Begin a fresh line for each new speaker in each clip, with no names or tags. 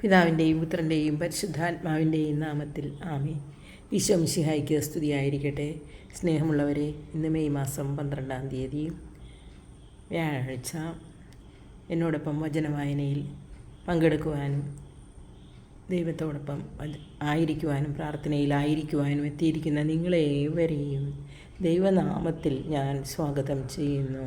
പിതാവിന്റെയും പുത്രന്റെയും പരിശുദ്ധാത്മാവിന്റെയും നാമത്തിൽ ആമേ ഈശോമിശിഹായ്ക്ക് സ്തുതിയായിരിക്കട്ടെ. സ്നേഹമുള്ളവരെ ഇന്ന് മെയ് മാസം പന്ത്രണ്ടാം തീയതി വ്യാഴാഴ്ച. എന്നോടൊപ്പം വചനവായനയിൽ പങ്കെടുക്കുവാനും ദൈവത്തോടൊപ്പം ആയിരിക്കുവാനും പ്രാർത്ഥനയിലായിരിക്കുവാനും എത്തിയിരിക്കുന്ന നിങ്ങളേവരെയും ദൈവനാമത്തിൽ ഞാൻ സ്വാഗതം ചെയ്യുന്നു.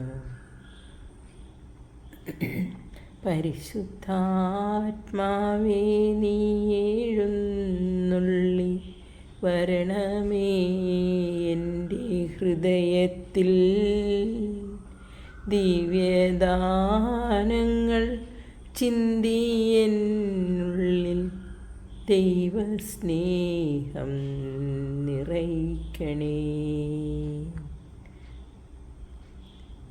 പരിശുദ്ധാത്മാവേ നീ എഴുന്നുള്ളി വരണമേ എന്റെ ഹൃദയത്തിൽ. ദിവ്യദാനങ്ങൾ ചിന്തിയെന്നുള്ളിൽ ദൈവസ്നേഹം നിറയ്ക്കണേ.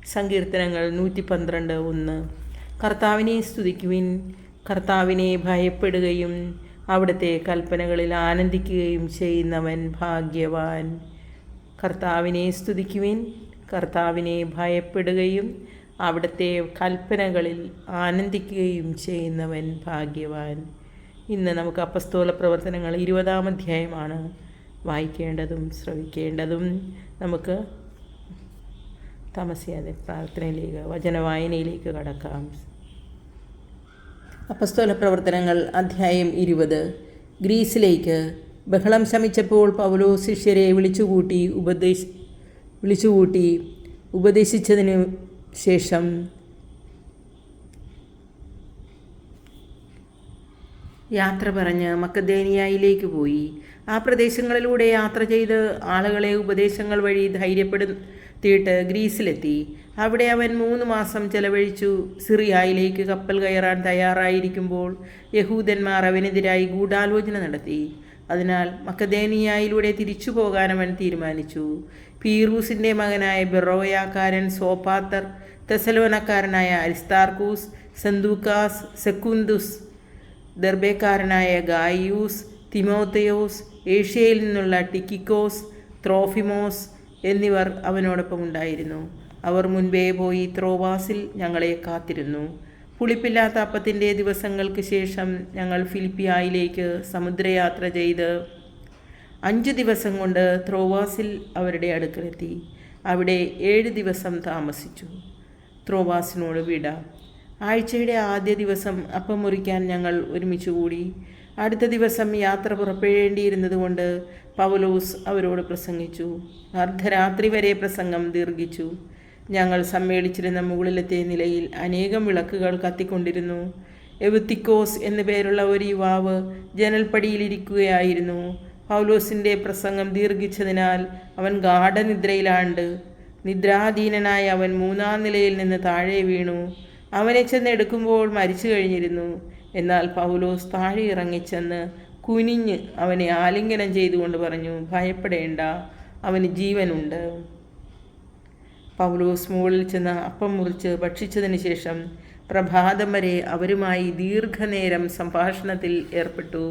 സങ്കീർത്തനങ്ങൾ നൂറ്റി പന്ത്രണ്ട് ഒന്ന്. കർത്താവിനെ സ്തുതിക്കുവിൻ. കർത്താവിനെ ഭയപ്പെടുകയും അവിടുത്തെ കൽപ്പനകളിൽ ആനന്ദിക്കുകയും ചെയ്യുന്നവൻ ഭാഗ്യവാൻ. കർത്താവിനെ സ്തുതിക്കുവിൻ. കർത്താവിനെ ഭയപ്പെടുകയും അവിടുത്തെ കൽപ്പനകളിൽ ആനന്ദിക്കുകയും ചെയ്യുന്നവൻ ഭാഗ്യവാൻ. ഇന്ന് നമുക്ക് അപ്പസ്തോല പ്രവർത്തനങ്ങൾ ഇരുപതാം അധ്യായമാണ് വായിക്കേണ്ടതും ശ്രവിക്കേണ്ടതും. നമുക്ക് താമസിയാതെ പ്രാർത്ഥനയിലേക്ക് വചനവായനയിലേക്ക് കടക്കാം. അപസ്തോല പ്രവർത്തനങ്ങൾ അധ്യായം ഇരുപത്. ഗ്രീസിലേക്ക് ബഹളം ശമിച്ചപ്പോൾ പൗലോ ശിഷ്യരെ വിളിച്ചുകൂട്ടി ഉപദേശ വിളിച്ചുകൂട്ടി ഉപദേശിച്ചതിനു ശേഷം യാത്ര പറഞ്ഞ് മക്കദേനിയയിലേക്ക് പോയി. ആ പ്രദേശങ്ങളിലൂടെ യാത്ര ചെയ്ത് ആളുകളെ ഉപദേശങ്ങൾ വഴി ധൈര്യപ്പെടുത്തിയിട്ട് ഗ്രീസിലെത്തി. അവിടെ അവൻ മൂന്ന് മാസം ചെലവഴിച്ചു. സിറിയായിലേക്ക് കപ്പൽ കയറാൻ തയ്യാറായിരിക്കുമ്പോൾ യഹൂദന്മാർ അവനെതിരായി ഗൂഢാലോചന നടത്തി. അതിനാൽ മക്കദേനിയായിലൂടെ തിരിച്ചു പോകാൻ അവൻ തീരുമാനിച്ചു. പീറൂസിന്റെ മകനായ ബെറോയാക്കാരൻ സോപാത്തർ തെസലോനക്കാരനായ അരിസ്താർക്കൂസ് സന്തൂക്കാസ് സെക്കുന്തുസ് ദർബേക്കാരനായ ഗായിയൂസ് തിമോത്തയോസ് ഏഷ്യയിൽ നിന്നുള്ള ടിക്കിക്കോസ് ത്രോഫിമോസ് എന്നിവർ അവനോടൊപ്പം ഉണ്ടായിരുന്നു. അവർ മുൻപേ പോയി ത്രോവാസിൽ ഞങ്ങളെ കാത്തിരുന്നു. പുളിപ്പില്ലാത്ത അപ്പത്തിന്റെ ദിവസങ്ങൾക്ക് ശേഷം ഞങ്ങൾ ഫിലിപ്പിയായിലേക്ക് സമുദ്രയാത്ര ചെയ്ത് അഞ്ച് ദിവസം കൊണ്ട് ത്രോവാസിൽ അവരുടെ അടുക്കലെത്തി. അവിടെ ഏഴ് ദിവസം താമസിച്ചു. ത്രോവാസിനോട് വിട. ആഴ്ചയുടെ ആദ്യ ദിവസം അപ്പം മുറിക്കാൻ ഞങ്ങൾ ഒരുമിച്ച് കൂടി. അടുത്ത ദിവസം യാത്ര പുറപ്പെടേണ്ടിയിരുന്നതുകൊണ്ട് പൗലോസ് അവരോട് പ്രസംഗിച്ചു. അർദ്ധരാത്രി വരെ പ്രസംഗം ദീർഘിച്ചു. ഞങ്ങൾ സമ്മേളിച്ചിരുന്ന മുകളിലത്തെ നിലയിൽ അനേകം വിളക്കുകൾ കത്തിക്കൊണ്ടിരുന്നു. എവുത്തിക്കോസ് എന്നു പേരുള്ള ഒരു യുവാവ് ജനൽപ്പടിയിലിരിക്കുകയായിരുന്നു പൗലോസിന്റെ പ്രസംഗം ദീർഘിച്ചതിനാൽ അവൻ ഗാഠനിദ്രയിലാണ്ട് നിദ്രാധീനനായ അവൻ മൂന്നാം നിലയിൽ നിന്ന് താഴെ വീണു. അവനെ ചെന്ന് എടുക്കുമ്പോൾ മരിച്ചു കഴിഞ്ഞിരുന്നു. എന്നാൽ പൗലോസ് താഴെ ഇറങ്ങിച്ചെന്ന് കുനിഞ്ഞ് അവനെ ആലിംഗനം ചെയ്തുകൊണ്ട് പറഞ്ഞു ഭയപ്പെടേണ്ട അവന് ജീവനുണ്ട്. പൗലോസ് മുകളിൽ ചെന്ന് അപ്പം മുറിച്ച് ഭക്ഷിച്ചതിന് ശേഷം പ്രഭാതം വരെ അവരുമായി ദീർഘനേരം സംഭാഷണത്തിൽ ഏർപ്പെട്ടു.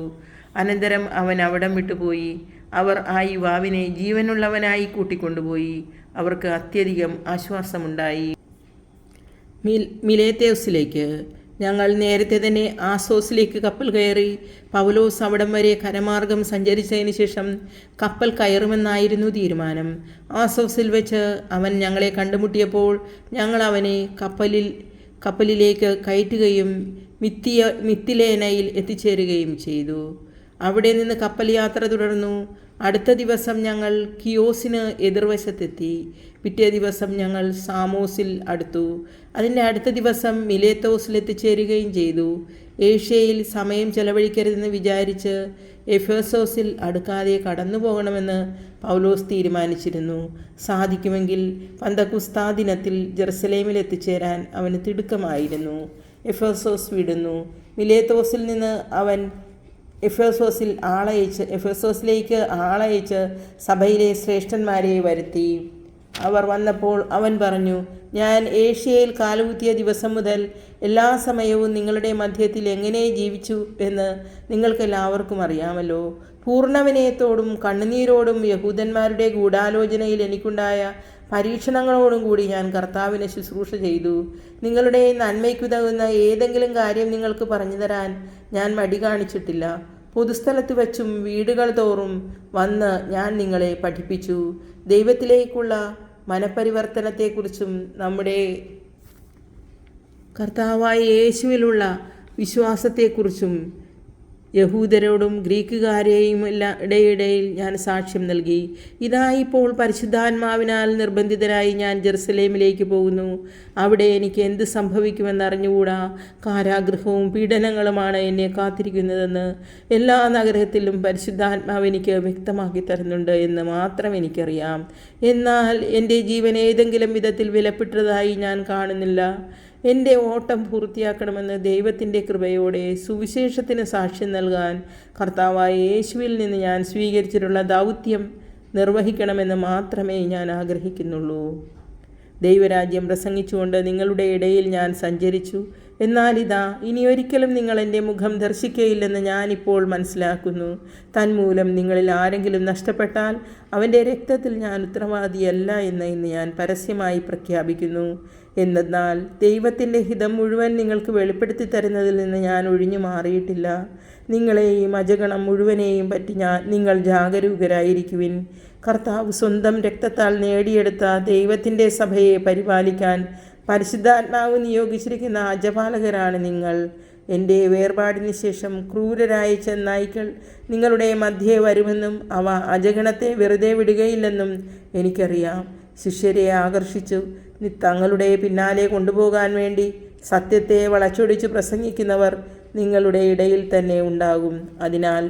അനന്തരം അവൻ അവിടം വിട്ടുപോയി അവർ ആ യുവാവിനെ ജീവനുള്ളവനായി കൂട്ടിക്കൊണ്ടുപോയി. അവർക്ക് അത്യധികം ആശ്വാസമുണ്ടായി. മിൽ മിലേത്തേസിലേക്ക് ഞങ്ങൾ നേരത്തെ തന്നെ ആസോസിലേക്ക് കപ്പൽ കയറി പൗലോസ് അവിടം വരെ കരമാർഗം സഞ്ചരിച്ചതിന് ശേഷം കപ്പൽ കയറുമെന്നായിരുന്നു തീരുമാനം. ആസോസിൽ വെച്ച് അവൻ ഞങ്ങളെ കണ്ടുമുട്ടിയപ്പോൾ ഞങ്ങൾ അവനെ കപ്പലിൽ കപ്പലിലേക്ക് കയറ്റുകയും മിത്തിയ മിത്തിലേനയിൽ എത്തിച്ചേരുകയും ചെയ്തു. അവിടെ നിന്ന് കപ്പൽ യാത്ര തുടർന്നു. അടുത്ത ദിവസം ഞങ്ങൾ കിയോസിന് എതിർവശത്തെത്തി. പിറ്റേ ദിവസം ഞങ്ങൾ സാമോസിൽ അടുത്തു. അതിന്റെ അടുത്ത ദിവസം മിലേത്തോസിൽ എത്തിച്ചേരുകയും ചെയ്തു. ഏഷ്യയിൽ സമയം ചെലവഴിക്കരുതെന്ന് വിചാരിച്ച് എഫേസോസിൽ അടുക്കാതെ കടന്നു പോകണമെന്ന് പൗലോസ് തീരുമാനിച്ചിരുന്നു. സാധിക്കുമെങ്കിൽ പന്തകുസ്താ ദിനത്തിൽ ജെറുസലേമിൽ എത്തിച്ചേരാൻ അവന് തിടുക്കമായിരുന്നു. എഫേസോസ് വിടുന്നു. മിലേത്തോസിൽ നിന്ന് അവൻ എഫേസോസിൽ ആളയച്ച് എഫേസോസിലേക്ക് ആളയച്ച് സഭയിലെ ശ്രേഷ്ഠന്മാരെ വരുത്തി. അവർ വന്നപ്പോൾ അവൻ പറഞ്ഞു ഞാൻ ഏഷ്യയിൽ കാലുകുത്തിയ ദിവസം മുതൽ എല്ലാ സമയവും നിങ്ങളുടെ മധ്യത്തിൽ എങ്ങനെ ജീവിച്ചു എന്ന് നിങ്ങൾക്കെല്ലാവർക്കും അറിയാമല്ലോ. പൂർണവിനയത്തോടും കണ്ണുനീരോടും യഹൂദന്മാരുടെ ഗൂഢാലോചനയിൽ എനിക്കുണ്ടായ പരീക്ഷണങ്ങളോടും കൂടി ഞാൻ കർത്താവിനെ ശുശ്രൂഷ ചെയ്തു. നിങ്ങളുടെ നന്മയ്ക്കുതകുന്ന ഏതെങ്കിലും കാര്യം നിങ്ങൾക്ക് പറഞ്ഞു തരാൻ ഞാൻ മടി കാണിച്ചിട്ടില്ല. പൊതുസ്ഥലത്ത് വച്ചും വീടുകൾ തോറും വന്ന് ഞാൻ നിങ്ങളെ പഠിപ്പിച്ചു. ദൈവത്തിലേക്കുള്ള മനപരിവർത്തനത്തെക്കുറിച്ചും നമ്മുടെ കർത്താവായ യേശുവിലുള്ള വിശ്വാസത്തെക്കുറിച്ചും യഹൂദരോടും ഗ്രീക്കുകാരെയും എല്ലാ ഇടയിടയിൽ ഞാൻ സാക്ഷ്യം നൽകി. ഇതാ പരിശുദ്ധാത്മാവിനാൽ നിർബന്ധിതരായി ഞാൻ ജെറുസലേമിലേക്ക് പോകുന്നു. അവിടെ എനിക്ക് എന്ത് സംഭവിക്കുമെന്ന് അറിഞ്ഞുകൂടാ? കാരാഗ്രഹവും പീഡനങ്ങളുമാണ് എന്നെ കാത്തിരിക്കുന്നതെന്ന് എല്ലാ നഗരത്തിലും പരിശുദ്ധാത്മാവ് എനിക്ക് വ്യക്തമാക്കി തരുന്നുണ്ട് എന്ന് മാത്രം എനിക്കറിയാം. എന്നാൽ എന്റെ ജീവൻ ഏതെങ്കിലും വിധത്തിൽ വിലപ്പെട്ടതായി ഞാൻ കാണുന്നില്ല. എന്റെ ഓട്ടം പൂർത്തിയാക്കണമെന്ന് ദൈവത്തിന്റെ കൃപയോടെ സുവിശേഷത്തിന് സാക്ഷ്യം നൽകാൻ കർത്താവായ യേശുവിൽ നിന്ന് ഞാൻ സ്വീകരിച്ചിട്ടുള്ള ദൗത്യം നിർവഹിക്കണമെന്ന് മാത്രമേ ഞാൻ ആഗ്രഹിക്കുന്നുള്ളൂ. ദൈവരാജ്യം പ്രസംഗിച്ചുകൊണ്ട് നിങ്ങളുടെ ഇടയിൽ ഞാൻ സഞ്ചരിച്ചു. എന്നാൽ ഇതാ ഇനി ഒരിക്കലും നിങ്ങൾ എന്റെ മുഖം ദർശിക്കയില്ലെന്ന് ഞാനിപ്പോൾ മനസ്സിലാക്കുന്നു. തന്മൂലം നിങ്ങളിൽ ആരെങ്കിലും നഷ്ടപ്പെട്ടാൽ അവന്റെ രക്തത്തിൽ ഞാൻ ഉത്തരവാദിയല്ല എന്ന് ഇന്ന് ഞാൻ പരസ്യമായി പ്രഖ്യാപിക്കുന്നു. എന്തെന്നാൽ ദൈവത്തിന്റെ ഹിതം മുഴുവൻ നിങ്ങൾക്ക് വെളിപ്പെടുത്തി തരുന്നതിൽ നിന്ന് ഞാൻ ഒഴിഞ്ഞു മാറിയിട്ടില്ല. നിങ്ങളെയും അജഗണം മുഴുവനെയും പറ്റി ഞാൻ നിങ്ങൾ ജാഗരൂകരായിരിക്കുവിൻ. കർത്താവ് സ്വന്തം രക്തത്താൽ നേടിയെടുത്ത ദൈവത്തിന്റെ സഭയെ പരിപാലിക്കാൻ പരിശുദ്ധാത്മാവ് നിയോഗിച്ചിരിക്കുന്ന അജപാലകരാണ് നിങ്ങൾ. എന്റെ വേർപാടിന് ശേഷം ക്രൂരരായ ചെന്നായ്ക്കൾ നിങ്ങളുടെ മധ്യേ വരുമെന്നും അവ അജഗണത്തെ വെറുതെ വിടുകയില്ലെന്നും എനിക്കറിയാം. ശിഷ്യരെ ആകർഷിച്ചു. തങ്ങളുടെ പിന്നാലെ കൊണ്ടുപോകാൻ വേണ്ടി സത്യത്തെ വളച്ചൊടിച്ച് പ്രസംഗിക്കുന്നവർ നിങ്ങളുടെ ഇടയിൽ തന്നെ ഉണ്ടാകും. അതിനാൽ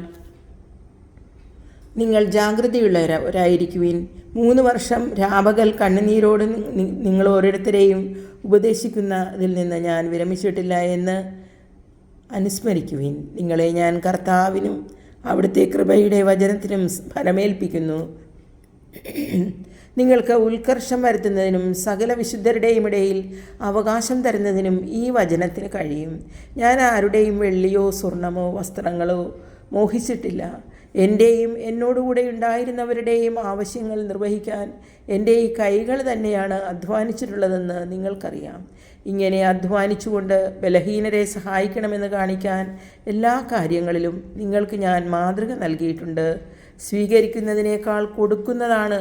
നിങ്ങൾ ജാഗ്രതയുള്ളവരായിരിക്കുവിൻ മൂന്ന് വർഷം രാപകൽ കണ്ണുനീരോട് നിങ്ങൾ ഓരോരുത്തരെയും ഉപദേശിക്കുന്നതിൽ നിന്ന് ഞാൻ വിരമിച്ചിട്ടില്ല എന്ന് അനുസ്മരിക്കുവിൻ. നിങ്ങളെ ഞാൻ കർത്താവിനും അവിടുത്തെ കൃപയുടെ വചനത്തിനും ഫലമേൽപ്പിക്കുന്നു. നിങ്ങൾക്ക് ഉത്കർഷം വരുത്തുന്നതിനും സകല വിശുദ്ധരുടെയും ഇടയിൽ അവകാശം തരുന്നതിനും ഈ വചനത്തിന് കഴിയും. ഞാൻ ആരുടെയും വെള്ളിയോ സ്വർണമോ വസ്ത്രങ്ങളോ മോഹിച്ചിട്ടില്ല. എന്റെയും എന്നോടുകൂടെ ഉണ്ടായിരുന്നവരുടെയും ആവശ്യങ്ങൾ നിർവഹിക്കാൻ എന്റെ ഈ കൈകൾ തന്നെയാണ് അധ്വാനിച്ചിട്ടുള്ളതെന്ന് നിങ്ങൾക്കറിയാം. ഇങ്ങനെ അധ്വാനിച്ചുകൊണ്ട് ബലഹീനരെ സഹായിക്കണമെന്ന് കാണിക്കാൻ എല്ലാ കാര്യങ്ങളിലും നിങ്ങൾക്ക് ഞാൻ മാതൃക നൽകിയിട്ടുണ്ട്. സ്വീകരിക്കുന്നതിനേക്കാൾ കൊടുക്കുന്നതാണ്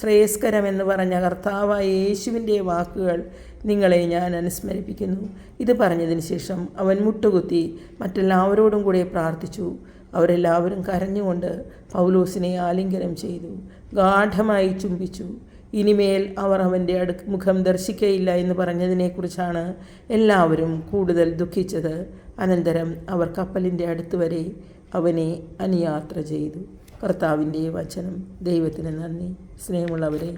ശ്രേയസ്കരമെന്ന് പറഞ്ഞ കർത്താവായ യേശുവിന്റെ വാക്കുകൾ നിങ്ങളെ ഞാൻ അനുസ്മരിപ്പിക്കുന്നു. ഇത് പറഞ്ഞതിന് ശേഷം അവൻ മുട്ടുകുത്തി മറ്റെല്ലാവരോടും കൂടെ പ്രാർത്ഥിച്ചു. അവരെല്ലാവരും കരഞ്ഞുകൊണ്ട് പൗലോസിനെ ആലിംഗനം ചെയ്തു. ഗാഠമായി ചുംബിച്ചു. ഇനിമേൽ അവർ അവന്റെ അടു മുഖം ദർശിക്കയില്ല എന്ന് പറഞ്ഞതിനെക്കുറിച്ചാണ് എല്ലാവരും കൂടുതൽ ദുഃഖിച്ചത്. അനന്തരം അവർ കപ്പലിന്റെ അടുത്ത് വരെ അവനെ അനുയാത്ര ചെയ്തു. കർത്താവിന്റെ വചനം. ദൈവത്തിന് നന്ദി. സ്നേഹമുള്ളവരെ